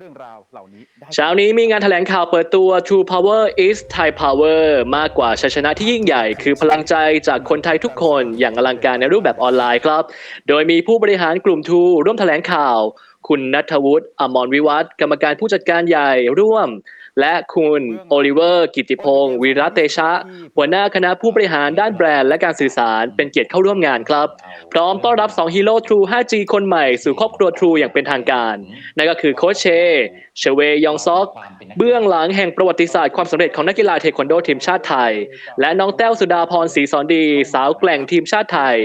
เรื่องราวเหล่านี้ได้เช้านี้มีงานแถลงข่าวเปิดตัว True Power is Thai Power มากกว่าชัยชนะที่ยิ่งใหญ่ คือพลังใจจากคนไทยทุกคนอย่างอลังการในรูปแบบออนไลน์ครับ โดยมีผู้บริหารกลุ่มทูร่วมแถลงข่าว คุณนัทวุฒิอมรวิวัฒน์กรรมการผู้จัดการใหญ่ร่วม และคุณโอลิเวอร์ กิติพงศ์วีระเตชะ หัวหน้าคณะผู้บริหารด้านแบรนด์และการสื่อสารเป็นเกียรติเข้าร่วมงานครับ พร้อมต้อนรับ 2 ฮีโร่ True 5G คนใหม่สู่ครอบครัว True อย่างเป็นทางการ นั่นก็คือโคชเช เชเวยองซอก เบื้องหลังแห่งประวัติศาสตร์ความสำเร็จของนักกีฬาเทควันโดทีมชาติไทย และน้องแต้วสุดาพรศรีสอนดี สาวแกร่งทีมชาติไทย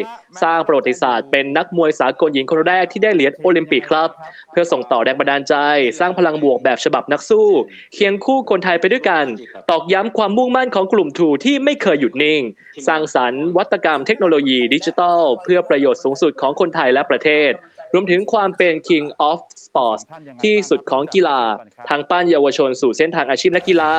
สร้างประวัติศาสตร์เป็นนักมวยสากลหญิงคนแรกที่ได้เหรียญโอลิมปิกครับเพื่อส่งต่อแรงบันดาลใจ สร้างพลังบวกแบบฉบับนักสู้ เคียงคู่คนไทยไปด้วยกัน ตอกย้ำความมุ่งมั่นของกลุ่มทูที่ไม่เคยหยุดนิ่ง สร้างสรรค์วัตกรรมเทคโนโลยีดิจิทัล เพื่อประโยชน์สูงสุดของคนไทยและประเทศ รวมถึงความเป็น King of Sports ที่สุดของกีฬา ทางปั้นเยาวชนสู่เส้นทางอาชีพนักกีฬา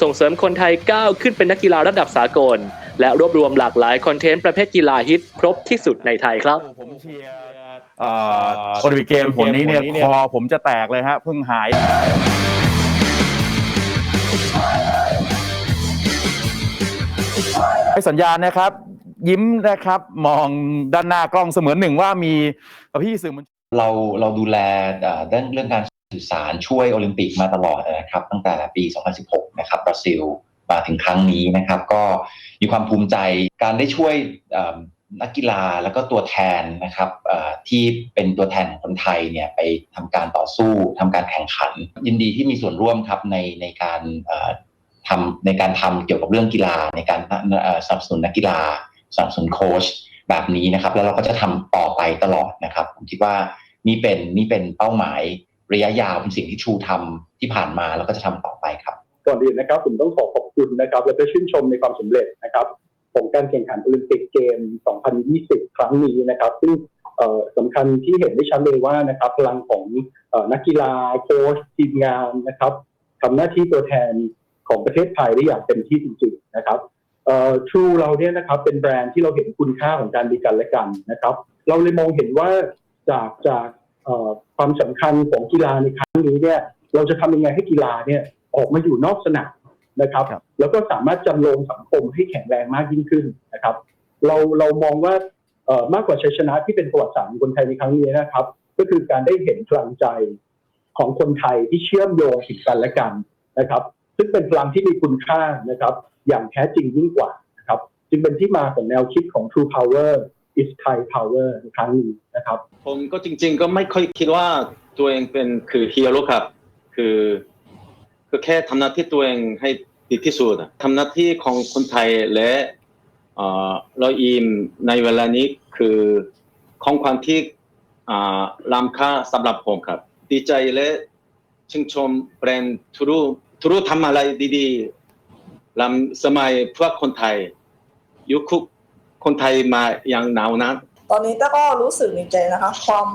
ส่งเสริมคนไทยก้าวขึ้นเป็นนักกีฬาระดับสากล และรวบรวมหลากหลายคอนเทนต์ประเภทกีฬาฮิตครบที่สุดในไทยครับผมเชียร์เอ่อโอลิมปิกเกมผลนี้เนี่ยคอผมจะแตกเลยฮะเพิ่งหายให้สัญญาณนะครับ ยิ้มนะครับมองด้านหน้ากล้องเสมือนหนึ่งว่ามีพี่สื่อมวลชนเราเราดูแลเอ่อด้านเรื่องการสื่อสารช่วยโอลิมปิกมาตลอดนะครับ ตั้งแต่ปี 2016 นะครับบราซิล มาถึงครั้งนี้นะครับ ก็มีความภูมิใจการได้ช่วยนักกีฬาแล้วก็ตัวแทนนะครับที่เป็นตัวแทนของคนไทยเนี่ยไปทำการต่อสู้ทำการแข่งขัน ยินดีที่มีส่วนร่วมครับในในการทำในการทำเกี่ยวกับเรื่องกีฬา ในการสนับสนุนนักกีฬาสนับสนุนโค้ชแบบนี้นะครับ แล้วเราก็จะทำต่อไปตลอดนะครับผมคิดว่านี่เป็นนี่เป็นเป้าหมายระยะยาวเป็นสิ่งที่ชูทำที่ผ่านมาแล้วก็จะทำต่อไปครับ ก่อนอื่นนะครับผมต้องขอขอบคุณนะครับ และก็ชื่นชมในความสำเร็จนะครับของการแข่งขันโอลิมปิกเกม 2020 ครั้งนี้นะครับ ซึ่งสำคัญที่เห็นได้ชัดเลยว่านะครับพลังของอนักกีฬาโค้ชทีมงานนะครับทำหน้าที่ตัวแทนของประเทศไทยได้อย่างเต็มที่จริงๆนะครับเอ่อ True เราเนี่ยนะครับเป็นแบรนด์ที่เราเห็นคุณค่าของการมีกันและกันนะครับ เราเลยมองเห็นว่าจากจากความสำคัญของกีฬาในครั้งนี้เนี่ยเราจะทำยังไงให้กีฬาเนี่ย ออกมาอยู่นอกสนามนะครับครับ แล้วก็สามารถจำลองสังคมให้แข็งแรงมากยิ่งขึ้นนะครับ เราเรามองว่าเอ่อมากกว่าชัยชนะที่เป็นประวัติศาสตร์ของคนไทยในครั้งนี้นะครับ ก็คือการได้เห็นพลังใจของคนไทยที่เชื่อมโยงถึงกันและกันนะครับ ซึ่งเป็นพลังที่มีคุณค่านะครับ อย่างแท้จริงยิ่งกว่านะครับ จึงเป็นที่มาของแนวคิดของ True Power is Thai Power ในครั้งนี้นะครับ ผมก็จริงๆก็ไม่ค่อยคิดว่าตัวเองเป็นคือฮีโร่ครับ คือ คือแค่ทำหน้าที่ตัวเองให้ดีที่สุดอะทำหน้าที่ของคนไทยและเอ่อเราอิมในเวลานี้คือของขวัญที่อ่าล้ำค่าสำหรับผมครับ ดีใจและชื่นชมแบรนด์ทูรูทูรูทำอะไรดีๆล้ำสมัยเพื่อคนไทย ยุคคนไทยมาอย่างหนาวนะตอนนี้ตก็รู้สึกดีใจนะคะ ความ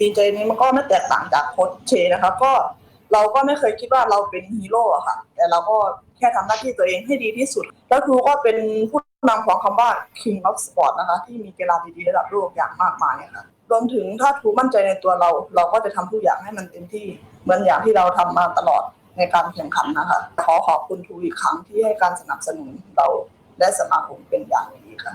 ดีใจนี้มันก็ไม่แตกต่างจากโค้ชเชนะคะก็ เราก็ไม่เคยคิดว่าเราเป็นฮีโร่อะค่ะ แต่เราก็แค่ทำหน้าที่ตัวเองให้ดีที่สุด แล้วครูก็เป็นผู้นำของคำว่า King of Sport นะคะ ที่มีกีฬาดีๆระดับโลกอย่างมากมายอะค่ะรวมถึงถ้าครูมั่นใจในตัวเรา เราก็จะทำทุกอย่างให้มันเต็มที่เหมือนอย่างที่เราทำมาตลอดในการแข่งขันนะคะ ขอขอบคุณครูอีกครั้งที่ให้การสนับสนุนเราและสมาคมเป็นอย่างดีค่ะ